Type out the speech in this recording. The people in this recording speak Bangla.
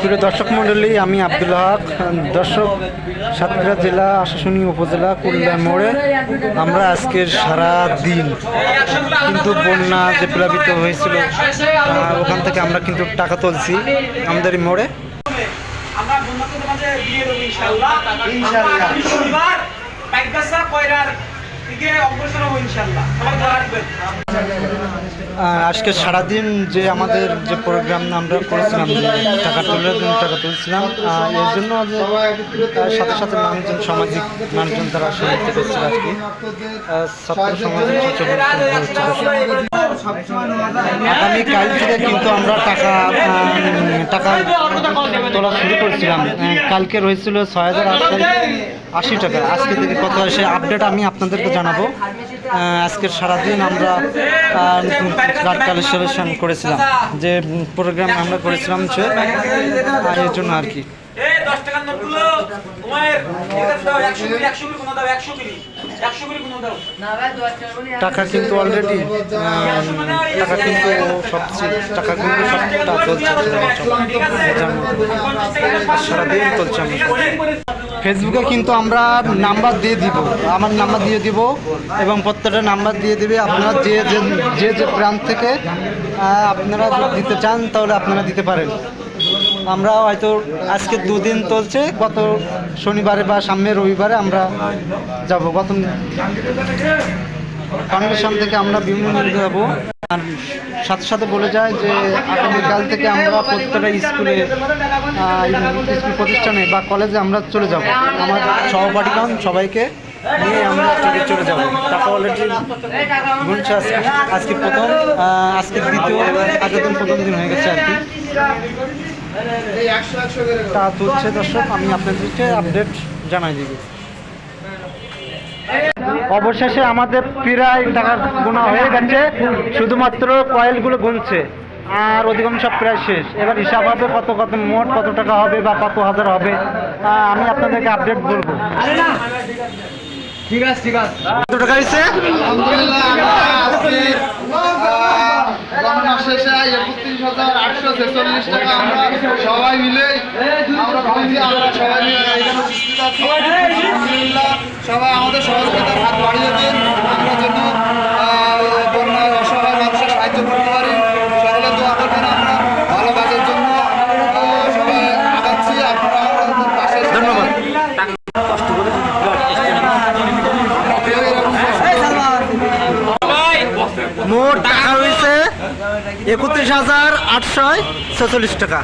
প্রিয় দর্শক মণ্ডলী আমি আব্দুল হক দর্শক সাতক্ষীরা জেলা আশাশুনি উপজেলা কুল্লা মোড়ে। আমরা আজকের সারা দিন কিন্তু বন্যা যে প্লাবিত হয়েছিল ওখান থেকে আমরা কিন্তু টাকা তুলছি আমাদের মোড়ে। আমরা আজকে সারাদিন যে আমাদের যে প্রোগ্রাম আমরা করেছিলাম, যে টাকা তুলে টাকা তুলছিলাম এর জন্য যে সাথে সাথে মানুষজন, সামাজিক মানুষজন তারা শুনতে পেরেছিল আজকে ছাত্র সমাজের কিছু লোকজন হয়েছিল। আগামী কাল থেকে কিন্তু আমরা টাকা টাকা তোলা শুরু করেছিলাম। কালকে রয়েছিল ছয় হাজার আশি টাকা। আজকে থেকে কত হয় সে আপডেট আমি আপনাদেরকে জানাব। আজকের সারাদিন আমরা কার্ড কালেকশন করেছিলাম। যে প্রোগ্রাম আমরা করেছিলাম যে এর জন্য আর কি। 10 টাকার নোটগুলো তোমার এটা দাও 100 মিলি 100 মিলি কোনো দাও 100 মিলি 100 মিলি কোনো দাও। টাকা কিন্তু অলরেডি টাকা কিন্তু সবচেয়ে টাকা কিন্তু সবটা চলছে। ঠিক আছে? 50 টাকা সারাদিন চলছে ফেসবুকে কিন্তু আমরা নাম্বার দিয়ে দিব। আমার নাম্বার দিয়ে দিব এবং প্রত্যেকটা নাম্বার দিয়ে দিবে। আপনারা যে যে যে যে প্রান্ত থেকে আপনারা যদি দিতে চান তাহলে আপনারা দিতে পারেন। আমরা হয়তো আজকে দুদিন চলছে, গত শনিবারে বা সামনের রবিবারে আমরা যাব। গত ফাউন্ডেশন থেকে আমরা বিভিন্ন যাব। আর সাথে সাথে বলে যায় যে, আগামীকাল থেকে আমরা প্রত্যেকটা স্কুলে স্কুল প্রতিষ্ঠানে বা কলেজে আমরা চলে যাব। আমার সহপাঠীগণ সবাইকে নিয়ে আমরা চলে চলে যাব। টাকা অলরেডি গুনছে আজকে আজকে প্রথম আজকে দ্বিতীয় আগের প্রথম দিন হয়ে গেছে আর কি। তা তুলছে দর্শক আমি আপনাদেরকে আপডেট জানাই দিব। অবশেষে আমাদের প্রায় টাকার গোনা হয়ে গেছে শুধুমাত্র কয়েলগুলো গুনছে আর অধিকাংশ প্রায় শেষ। এবার হিসাব হবে কত কত মোট কত টাকা হবে বা কত হাজার হবে আমি আপনাদেরকে আপডেট বলব। ঠিক আছে ঠিক আছে। কত টাকা হয়েছে? গণনা শেষে একত্রিশ হাজার আটশো ছেচল্লিশ টাকা আমরা সবাই মিলে আমরা ভাবছি আমরা সবাই মিলে এখানে উপস্থিত আছি। আলহামদুলিল্লাহ সবাই আমাদের সহযোগিতার হাত বাড়িয়ে দিন। আমরা যেন আহ, অসহায় মানুষের সাহায্য করতে পারি। সকলে আমরা ভালো কাজের জন্য সবাই আগাচ্ছি আপনারা আমাদের পাশে ধন্যবাদ। মোট টাকা একত্রিশ হাজার আটশো ছেচল্লিশ টাকা।